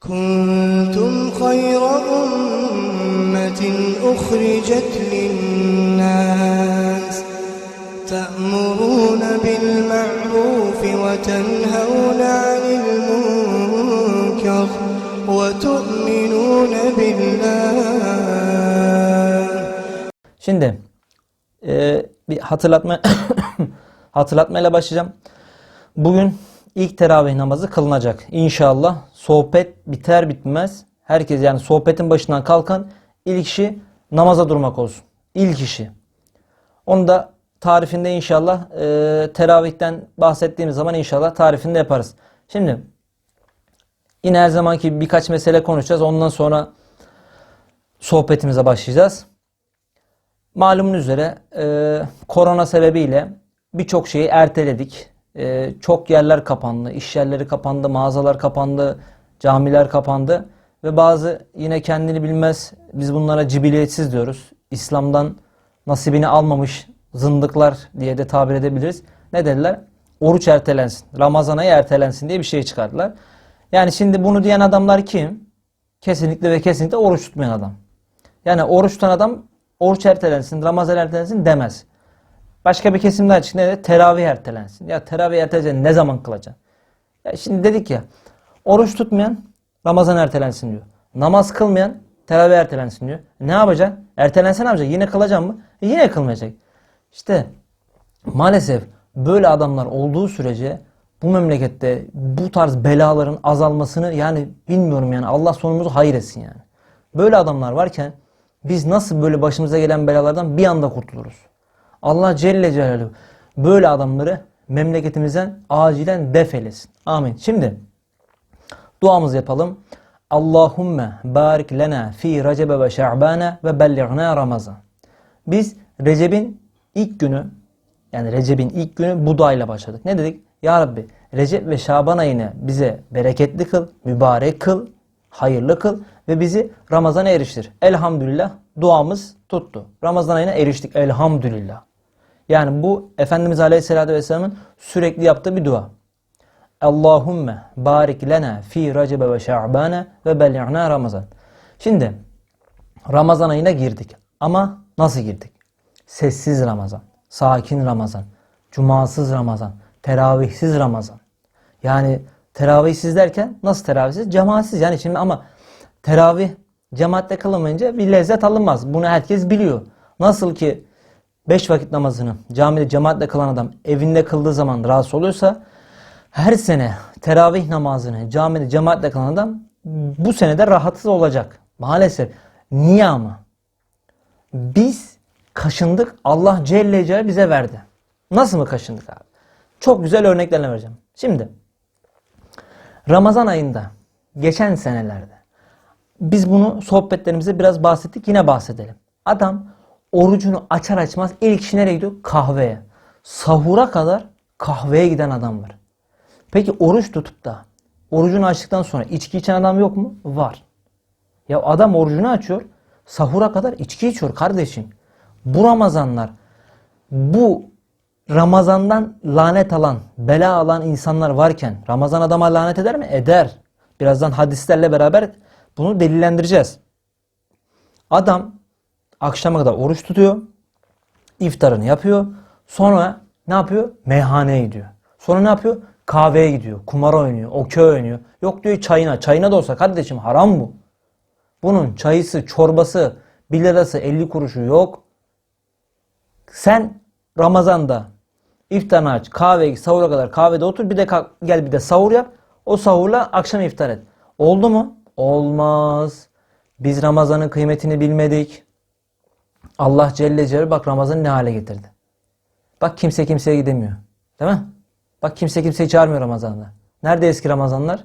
كنتم خير أمة أخرجت للناس تأمرون بالمعروف وتنهون عن المنكر وتؤمنون بالله Şimdi e, bir hatırlatma hatırlatmayla başlayacağım. Bugün ilk teravih namazı kılınacak. İnşallah sohbet biter bitmez herkes yani sohbetin başından kalkan ilk işi namaza durmak olsun. İlk işi. Onu da tarifinde inşallah e, teravihten bahsettiğimiz zaman inşallah tarifinde yaparız. Şimdi yine her zamanki birkaç mesele konuşacağız. Ondan sonra sohbetimize başlayacağız. Malumun üzere e, korona sebebiyle birçok şeyi erteledik. E, çok yerler kapandı, iş yerleri kapandı, mağazalar kapandı, camiler kapandı ve bazı yine kendini bilmez biz bunlara cibiliyetsiz diyoruz. İslam'dan nasibini almamış zındıklar diye de tabir edebiliriz. Ne dediler? Oruç ertelensin, Ramazan ayı ertelensin diye bir şey çıkardılar. Yani şimdi bunu diyen adamlar kim? Kesinlikle ve kesinlikle oruç tutmayan adam. Yani oruç tutan adam oruç ertelensin, Ramazan ertelensin demez. Başka bir kesim daha çıktı. Ne dedi? Teravih ertelensin. Ya teravih ertelensin ne zaman kılacaksın? Ya şimdi dedik ya oruç tutmayan Ramazan ertelensin diyor. Namaz kılmayan teravih ertelensin diyor. Ne yapacaksın? Ertelense ne yapacak? Yine kılacaksın mı? E yine kılmayacak. İşte maalesef böyle adamlar olduğu sürece bu memlekette bu tarz belaların azalmasını yani bilmiyorum yani Allah sonumuzu hayır etsin yani. Böyle adamlar varken biz nasıl böyle başımıza gelen belalardan bir anda kurtuluruz? Allah Celle Celaluhu böyle adamları memleketimizden acilen def eylesin. Amin. Şimdi duamızı yapalım. Allahumme barik lena fi Recebe ve Şa'bane ve bellighna Ramazan. Biz Recep'in ilk günü yani Recep'in ilk günü bu duayla başladık. Ne dedik? Ya Rabbi Recep ve Şaban ayını bize bereketli kıl, mübarek kıl, hayırlı kıl ve bizi Ramazan'a eriştir. Elhamdülillah duamız tuttu. Ramazan ayına eriştik elhamdülillah. Yani bu Efendimiz Aleyhisselatü Vesselam'ın sürekli yaptığı bir dua. Allahumme barik lena fi Recebe ve Şa'bane ve belli'na Ramazan. Şimdi Ramazan ayına girdik. Ama nasıl girdik? Sessiz Ramazan, sakin Ramazan, cumasız Ramazan, teravihsiz Ramazan. Yani teravihsiz derken nasıl teravihsiz? Cemaatsiz. Yani şimdi ama teravih cemaatle kılınmayınca bir lezzet alınmaz. Bunu herkes biliyor. Nasıl ki beş vakit namazını camide cemaatle kılan adam evinde kıldığı zaman rahatsız oluyorsa her sene teravih namazını camide cemaatle kılan adam bu sene de rahatsız olacak. Maalesef. Niye ama? Biz kaşındık Allah Celle Celaluhu bize verdi. Nasıl mı kaşındık abi? Çok güzel örneklerle vereceğim. Şimdi Ramazan ayında geçen senelerde biz bunu sohbetlerimizde biraz bahsettik yine bahsedelim. Adam orucunu açar açmaz ilk işi nereye gidiyor? Kahveye. Sahura kadar kahveye giden adam var. Peki oruç tutup da orucunu açtıktan sonra içki içen adam yok mu? Var. Ya adam orucunu açıyor sahura kadar içki içiyor kardeşim. Bu Ramazanlar bu Ramazan'dan lanet alan, bela alan insanlar varken Ramazan adama lanet eder mi? Eder. Birazdan hadislerle beraber bunu delillendireceğiz. Adam akşama kadar oruç tutuyor. iftarını yapıyor. Sonra ne yapıyor? Meyhaneye gidiyor. Sonra ne yapıyor? Kahveye gidiyor. Kumar oynuyor. Okey oynuyor. Yok diyor çayına. Çayına da olsa kardeşim haram bu. Bunun çayısı, çorbası, 1 lirası, 50 kuruşu yok. Sen Ramazan'da iftarını aç, kahveye git, sahura kadar kahvede otur. Bir de kalk- gel bir de sahur yap. O sahurla akşam iftar et. Oldu mu? Olmaz. Biz Ramazan'ın kıymetini bilmedik. Allah Celle Celaluhu bak Ramazan'ı ne hale getirdi. Bak kimse kimseye gidemiyor. Değil mi? Bak kimse kimseyi çağırmıyor Ramazan'da. Nerede eski Ramazanlar?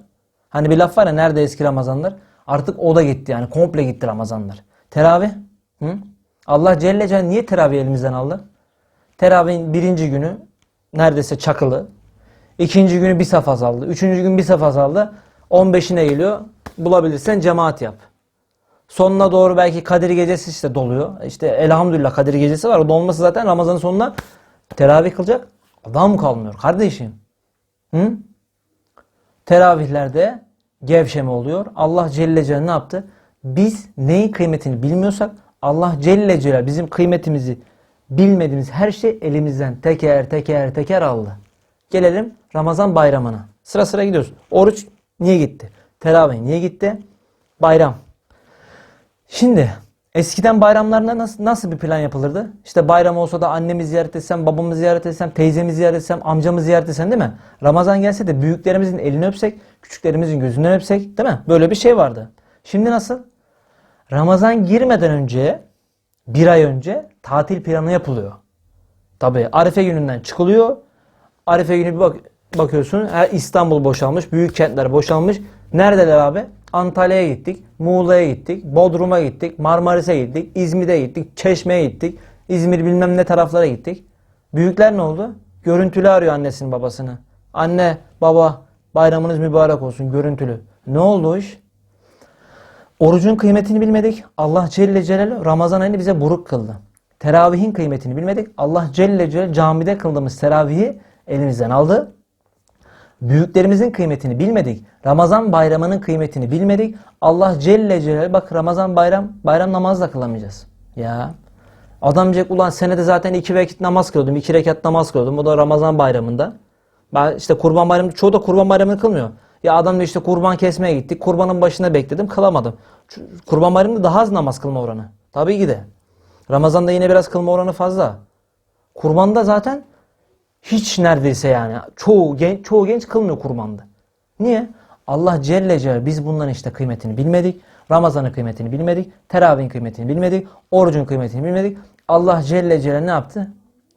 Hani bir laf var ya nerede eski Ramazanlar? Artık o da gitti yani komple gitti Ramazanlar. Teravih? Hı? Allah Celle Celaluhu niye teravih elimizden aldı? Teravihin birinci günü neredeyse çakılı. İkinci günü bir saf azaldı. Üçüncü gün bir saf azaldı. 15'ine geliyor. Bulabilirsen cemaat yap. Sonuna doğru belki Kadir Gecesi işte doluyor. İşte elhamdülillah Kadir Gecesi var. O dolması zaten Ramazan'ın sonunda teravih kılacak. Adam kalmıyor kardeşim. Hı? Teravihlerde gevşeme oluyor. Allah Celle Celaluhu ne yaptı? Biz neyin kıymetini bilmiyorsak Allah Celle Celaluhu bizim kıymetimizi bilmediğimiz her şey elimizden teker teker teker aldı. Gelelim Ramazan bayramına. Sıra sıra gidiyoruz. Oruç niye gitti? Teravih niye gitti? Bayram. Şimdi eskiden bayramlarında nasıl, nasıl bir plan yapılırdı? İşte bayram olsa da annemi ziyaret etsem, babamı ziyaret etsem, teyzemi ziyaret etsem, amcamı ziyaret etsem değil mi? Ramazan gelse de büyüklerimizin elini öpsek, küçüklerimizin gözünden öpsek değil mi? Böyle bir şey vardı. Şimdi nasıl? Ramazan girmeden önce, bir ay önce tatil planı yapılıyor. Tabii Arife gününden çıkılıyor. Arife günü bir bak bakıyorsun her İstanbul boşalmış, büyük kentler boşalmış. Neredeler abi? Antalya'ya gittik, Muğla'ya gittik, Bodrum'a gittik, Marmaris'e gittik, İzmir'e gittik, Çeşme'ye gittik, İzmir bilmem ne taraflara gittik. Büyükler ne oldu? Görüntülü arıyor annesini babasını. Anne, baba bayramınız mübarek olsun görüntülü. Ne oldu iş? Orucun kıymetini bilmedik. Allah Celle Celaluhu Ramazan ayını bize buruk kıldı. Teravihin kıymetini bilmedik. Allah Celle Celaluhu camide kıldığımız teravihi elimizden aldı. Büyüklerimizin kıymetini bilmedik. Ramazan bayramının kıymetini bilmedik. Allah Celle Celaluhu bak Ramazan bayram bayram namazı da kılamayacağız. Ya adam diyecek ulan senede zaten iki vakit namaz kılıyordum. iki rekat namaz kılıyordum. O da Ramazan bayramında. Ben işte kurban bayramında çoğu da kurban bayramını kılmıyor. Ya adam diyor işte kurban kesmeye gittik. Kurbanın başında bekledim kılamadım. Kurban bayramında daha az namaz kılma oranı. Tabii ki de. Ramazan'da yine biraz kılma oranı fazla. Kurbanda zaten hiç neredeyse yani çoğu genç, çoğu genç kılmıyor kurbanda. Niye? Allah Celle Celaluhu biz bunların işte kıymetini bilmedik. Ramazan'ın kıymetini bilmedik. Teravihin kıymetini bilmedik. Orucun kıymetini bilmedik. Allah Celle Celaluhu ne yaptı?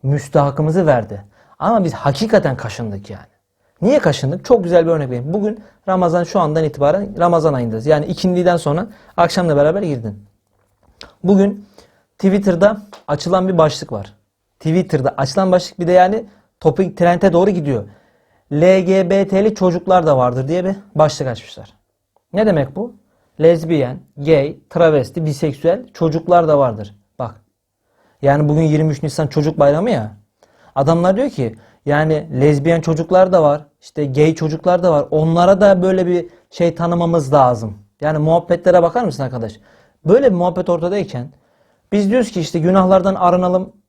Müstahakımızı verdi. Ama biz hakikaten kaşındık yani. Niye kaşındık? Çok güzel bir örnek vereyim. Bugün Ramazan şu andan itibaren Ramazan ayındayız. Yani ikindiden sonra akşamla beraber girdin. Bugün Twitter'da açılan bir başlık var. Twitter'da açılan başlık bir de yani topik trende doğru gidiyor. LGBT'li çocuklar da vardır diye bir başlık açmışlar. Ne demek bu? Lezbiyen, gay, travesti, biseksüel çocuklar da vardır. Bak. Yani bugün 23 Nisan çocuk bayramı ya. Adamlar diyor ki yani lezbiyen çocuklar da var. işte gay çocuklar da var. Onlara da böyle bir şey tanımamız lazım. Yani muhabbetlere bakar mısın arkadaş? Böyle bir muhabbet ortadayken biz diyoruz ki işte günahlardan arınalım,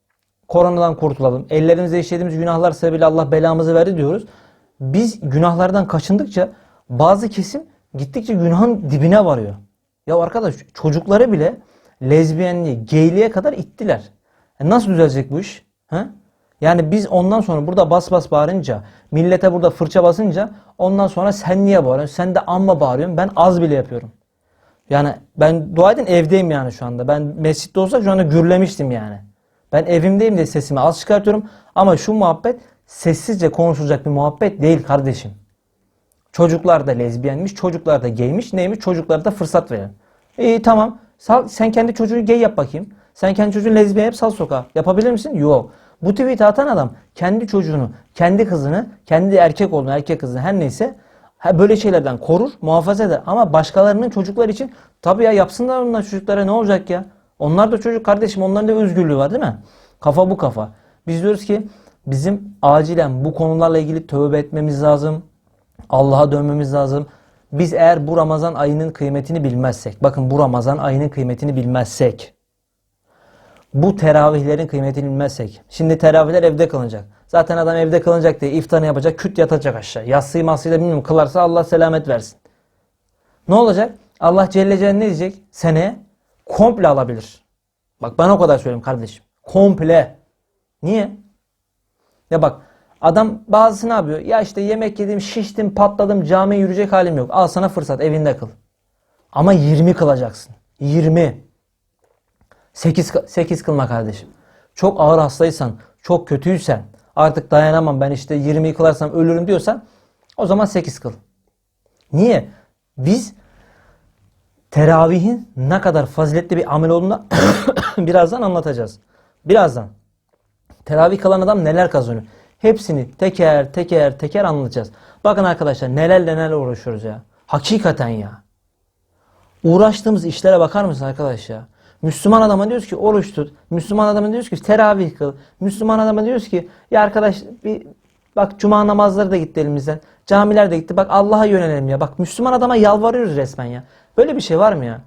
koronadan kurtulalım. Ellerimizle işlediğimiz günahlar sebebiyle Allah belamızı verdi diyoruz. Biz günahlardan kaçındıkça bazı kesim gittikçe günahın dibine varıyor. Ya arkadaş çocukları bile lezbiyenliğe, geyliğe kadar ittiler. E nasıl düzelecek bu iş? Ha? Yani biz ondan sonra burada bas bas bağırınca, millete burada fırça basınca ondan sonra sen niye bağırıyorsun? Sen de amma bağırıyorsun. Ben az bile yapıyorum. Yani ben dua edin evdeyim yani şu anda. Ben mescitte olsak şu anda gürlemiştim yani. Ben evimdeyim de sesimi az çıkartıyorum. Ama şu muhabbet sessizce konuşulacak bir muhabbet değil kardeşim. Çocuklar da lezbiyenmiş, çocuklar da gaymiş. Neymiş? Çocuklara da fırsat verin. İyi tamam. Sen kendi çocuğu gay yap bakayım. Sen kendi çocuğunu lezbiyen yap sal sokağa. Yapabilir misin? Yok. Bu tweet'i atan adam kendi çocuğunu, kendi kızını, kendi erkek oğlunu, erkek kızını her neyse böyle şeylerden korur, muhafaza eder. Ama başkalarının çocuklar için tabii ya yapsınlar onlar çocuklara ne olacak ya? Onlar da çocuk kardeşim onların da özgürlüğü var değil mi? Kafa bu kafa. Biz diyoruz ki bizim acilen bu konularla ilgili tövbe etmemiz lazım. Allah'a dönmemiz lazım. Biz eğer bu Ramazan ayının kıymetini bilmezsek, bakın bu Ramazan ayının kıymetini bilmezsek, bu teravihlerin kıymetini bilmezsek, şimdi teravihler evde kılınacak. Zaten adam evde kılınacak diye iftarını yapacak, küt yatacak aşağı. Yatsıyı masıyla bilmiyorum kılarsa Allah selamet versin. Ne olacak? Allah Celle Celaluhu ne diyecek? Seneye komple alabilir. Bak ben o kadar söyleyeyim kardeşim. Komple. Niye? Ya bak adam bazısı ne yapıyor? Ya işte yemek yedim, şiştim, patladım, camiye yürüyecek halim yok. Al sana fırsat evinde kıl. Ama 20 kılacaksın. 20. 8, 8 kılma kardeşim. Çok ağır hastaysan, çok kötüysen, artık dayanamam ben işte 20 kılarsam ölürüm diyorsan o zaman 8 kıl. Niye? Biz teravihin ne kadar faziletli bir amel olduğunu birazdan anlatacağız. Birazdan. Teravih kılan adam neler kazanıyor? Hepsini teker teker teker anlatacağız. Bakın arkadaşlar nelerle neler uğraşıyoruz ya. Hakikaten ya. Uğraştığımız işlere bakar mısın arkadaş ya? Müslüman adama diyoruz ki oruç tut. Müslüman adama diyoruz ki teravih kıl. Müslüman adama diyoruz ki ya arkadaş bir bak cuma namazları da gitti elimizden. Camiler de gitti. Bak Allah'a yönelelim ya. Bak Müslüman adama yalvarıyoruz resmen ya. Böyle bir şey var mı ya?